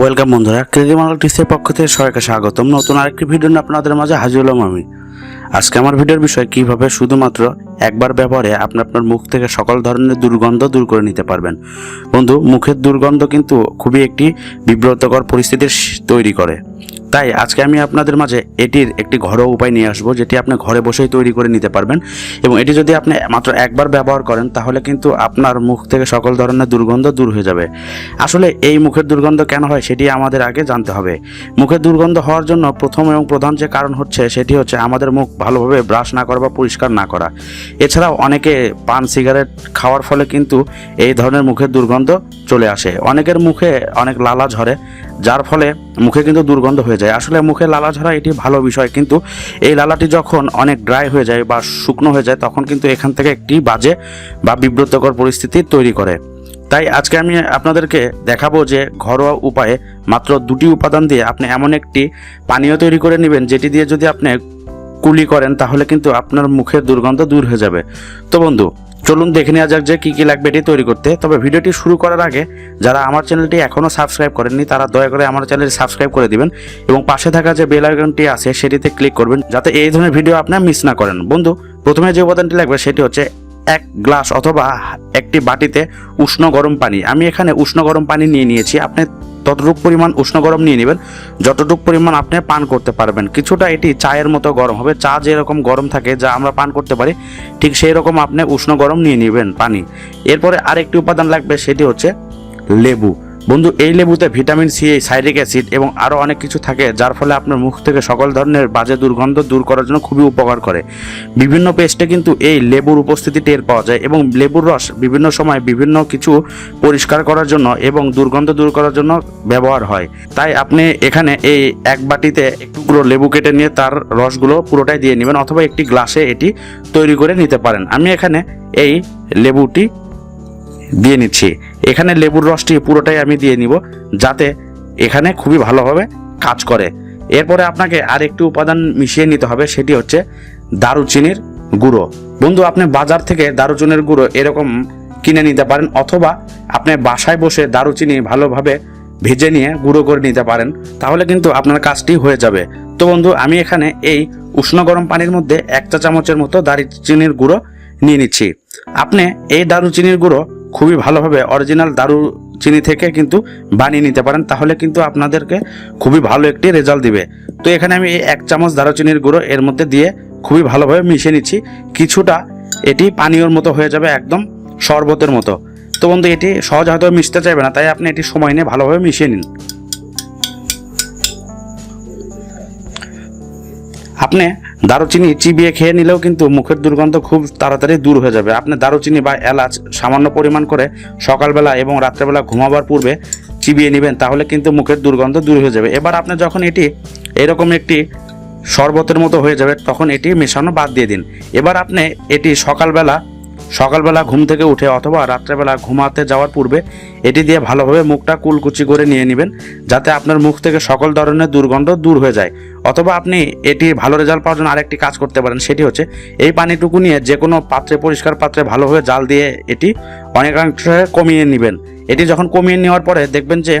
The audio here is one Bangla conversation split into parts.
ওয়েলকাম বন্ধুরা, কেজি মার্কেট টিসের পক্ষ থেকে সবাইকে স্বাগতম। নতুন আরেকটি ভিডিও নিয়ে আপনাদের মাঝে হাজির হলাম আমি। আজকে আমার ভিডিওর বিষয়, কীভাবে শুধুমাত্র একবার ব্যবহারে আপনি আপনার মুখ থেকে সকল ধরনের দুর্গন্ধ দূর করে নিতে পারবেন। বন্ধু, মুখের দুর্গন্ধ কিন্তু খুবই একটি বিব্রতকর পরিস্থিতির তৈরি করে। তাই আজকে আমি আপনাদের মাঝে এটির একটি ঘরোয়া উপায় নিয়ে আসব, যেটি আপনি ঘরে বসেই তৈরি করে নিতে পারবেন। এবং এটি যদি আপনি মাত্র একবার ব্যবহার করেন, তাহলে কিন্তু আপনার মুখ থেকে সকল ধরনের দুর্গন্ধ দূর হয়ে যাবে। আসলে এই মুখের দুর্গন্ধ কেন হয়, সেটি আমাদের আগে জানতে হবে। মুখের দুর্গন্ধ হওয়ার জন্য প্রথম এবং প্রধান যে কারণ হচ্ছে, সেটি হচ্ছে আমাদের মুখ ভালোভাবে ব্রাশ না করা বা পরিষ্কার না করা। এছাড়াও অনেকে পান সিগারেট খাওয়ার ফলে কিন্তু এই ধরনের মুখের দুর্গন্ধ চলে আসে। অনেকের মুখে অনেক লালা ঝরে যার ফলে মুখে কিন্তু দুর্গন্ধ হয়ে যায়। আসলে মুখে লালা ঝরা এটি ভালো বিষয়, কিন্তু এই লালাটি যখন অনেক ড্রাই হয়ে যায় বা শুকনো হয়ে যায়, তখন কিন্তু এখান থেকে একটি বাজে বা বিব্রতকর পরিস্থিতি তৈরি করে। তাই আজকে আমি আপনাদেরকে দেখাবো যে ঘরোয়া উপায়ে মাত্র দুটি উপাদান দিয়ে আপনি এমন একটি পানীয় তৈরি করে নেবেন, যেটি দিয়ে যদি আপনি কুলি করেন, তাহলে কিন্তু আপনার মুখের দুর্গন্ধ দূর হয়ে যাবে। তো বন্ধু চলুন দেখে নেওয়া যাক যে কী কী লাগবে এটি তৈরি করতে। তবে ভিডিওটি শুরু করার আগে যারা আমার চ্যানেলটি এখনও সাবস্ক্রাইব করেননি, তারা দয়া করে আমার চ্যানেলটি সাবস্ক্রাইব করে দিবেন এবং পাশে থাকা যে বেল আইকনটি আছে সেটিতে ক্লিক করবেন যাতে এই ধরনের ভিডিও আপনি মিস না করেন। বন্ধু, প্রথমে যে উপাদানটি লাগবে সেটি হচ্ছে এক গ্লাস অথবা একটি বাটিতে উষ্ণ গরম পানি। আমি এখানে উষ্ণ গরম পানি নিয়ে নিয়েছি। আপনি ততটুক পরিমাণ উষ্ণ গরম নিয়ে নেবেন, যতটুক পরিমাণ আপনি পান করতে পারবেন। কিছুটা এটি চায়ের মতো গরম হবে, চা যেরকম গরম থাকে যা আমরা পান করতে পারি, ঠিক সেই রকম আপনি উষ্ণ গরম নিয়ে নেবেন পানি। এরপরে আরেকটি উপাদান লাগবে, সেটি হচ্ছে লেবু। বন্ধু, এই লেবুতে ভিটামিন সি, সাইরিক অ্যাসিড এবং আরও অনেক কিছু থাকে যার ফলে আপনার মুখ থেকে সকল ধরনের বাজে দুর্গন্ধ দূর করার জন্য খুবই উপকার করে। বিভিন্ন পেস্টে কিন্তু এই লেবুর উপস্থিতি টের পাওয়া যায় এবং লেবুর রস বিভিন্ন সময় বিভিন্ন কিছু পরিষ্কার করার জন্য এবং দুর্গন্ধ দূর করার জন্য ব্যবহার হয়। তাই আপনি এখানে এই এক বাটিতে পুরো লেবু কেটে নিয়ে তার রসগুলো পুরোটাই দিয়ে নেবেন অথবা একটি গ্লাসে এটি তৈরি করে নিতে পারেন। আমি এখানে এই লেবুটি দিয়ে নিচ্ছি। এখানে লেবুর রসটি পুরোটাই আমি দিয়ে নিব, যাতে এখানে খুবই ভালোভাবে কাজ করে। এরপরে আপনাকে আর একটি উপাদান মিশিয়ে নিতে হবে, সেটি হচ্ছে দারুচিনির গুঁড়ো। বন্ধু, আপনি বাজার থেকে দারুচিনির গুঁড়ো এরকম কিনে নিতে পারেন, অথবা আপনি বাসায় বসে দারুচিনি ভালোভাবে ভেজে নিয়ে গুঁড়ো করে নিতে পারেন, তাহলে কিন্তু আপনার কাজটি হয়ে যাবে। তো বন্ধু, আমি এখানে এই উষ্ণ গরম পানির মধ্যে এক চা চামচের মতো দারুচিনির গুঁড়ো নিয়ে নিচ্ছি। আপনি এই দারুচিনির গুঁড়ো খুবই ভালোভাবে অরিজিনাল দারুচিনি থেকে কিন্তু বানিয়ে নিতে পারেন, তাহলে কিন্তু আপনাদেরকে খুবই ভালো একটি রেজাল্ট দিবে। তো এখানে আমি এক চামচ দারুচিনির গুঁড়ো এর মধ্যে দিয়ে খুবই ভালোভাবে মিশিয়ে নিচ্ছি। কিছুটা এটি পানীয়র মতো হয়ে যাবে, একদম শরবতের মতো। তো বন্ধু, এটি সহজ হয়তো মিশতে চাইবে না, তাই আপনি এটি সময় নিয়ে ভালোভাবে মিশিয়ে নিন। আপনি দারুচিনি চিবিয়ে খেয়ে নিলেও কিন্তু মুখের দুর্গন্ধ খুব তাড়াতাড়ি দূর হয়ে যাবে। আপনি দারুচিনি বা এলাচ সামান্য পরিমাণ করে সকালবেলা এবং রাত্রেবেলা ঘুমাবার পূর্বে চিবিয়ে নেবেন, তাহলে কিন্তু মুখের দুর্গন্ধ দূর হয়ে যাবে। এবার আপনি যখন এটি এরকম একটি শরবতের মতো হয়ে যাবে, তখন এটি মেশানো বাদ দিয়ে দিন। এবার আপনি এটি সকালবেলা সকালবেলা ঘুম থেকে উঠে অথবা রাত্রেবেলা ঘুমাতে যাওয়ার পূর্বে এটি দিয়ে ভালোভাবে মুখটা কুলকুচি করে নিয়ে নেবেন, যাতে আপনার মুখ থেকে সকল ধরনের দুর্গন্ধ দূর হয়ে যায়। অথবা আপনি এটি ভালো রেজাল্ট পাওয়ার জন্য আরেকটি কাজ করতে পারেন, সেটি হচ্ছে এই পানিটুকু নিয়ে যে কোনো পাত্রে, পরিষ্কার পাত্রে ভালোভাবে জাল দিয়ে এটি অনেকাংশে কমিয়ে নেবেন। এটি যখন কমিয়ে নেওয়ার পরে দেখবেন যে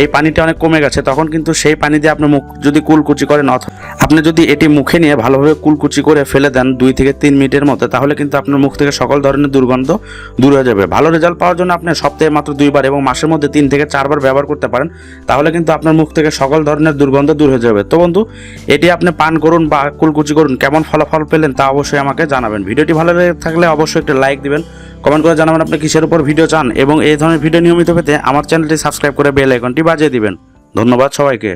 এই পানিটা অনেক কমে গেছে, তখন কিন্তু সেই পানি দিয়ে আপনার মুখ যদি কুলকুচি করেন অথবা আপনি যদি এটি মুখে নিয়ে ভালোভাবে কুলকুচি করে ফেলে দেন দুই থেকে তিন মিনিটের মতো তাহলে কিন্তু আপনার মুখ থেকে সকল ধরনের দুর্গন্ধ দূর হয়ে যাবে। ভালো রেজাল্ট পাওয়ার জন্য আপনি সপ্তাহে মাত্র দুইবার এবং মাসের মধ্যে তিন থেকে চারবার ব্যবহার করতে পারেন, তাহলে কিন্তু আপনার মুখ থেকে সকল ধরনের দুর্গন্ধ দূর হয়ে যাবে। তো বন্ধু, এটি আপনি পান করুন বা কুলকুচি করুন, কেমন ফলাফল পেলেন তা অবশ্যই আমাকে জানাবেন। ভিডিওটি ভালো লেগে থাকলে অবশ্যই একটা লাইক দিবেন কমেন্ট করে জানাবেন আপনি কিসের উপর ভিডিও চান এবং এই ধরনের ভিডিও নিয়মিত পেতে আমার চ্যানেলটি সাবস্ক্রাইব করে বেল আইকনটি বাজিয়ে দিবেন। ধন্যবাদ সবাইকে।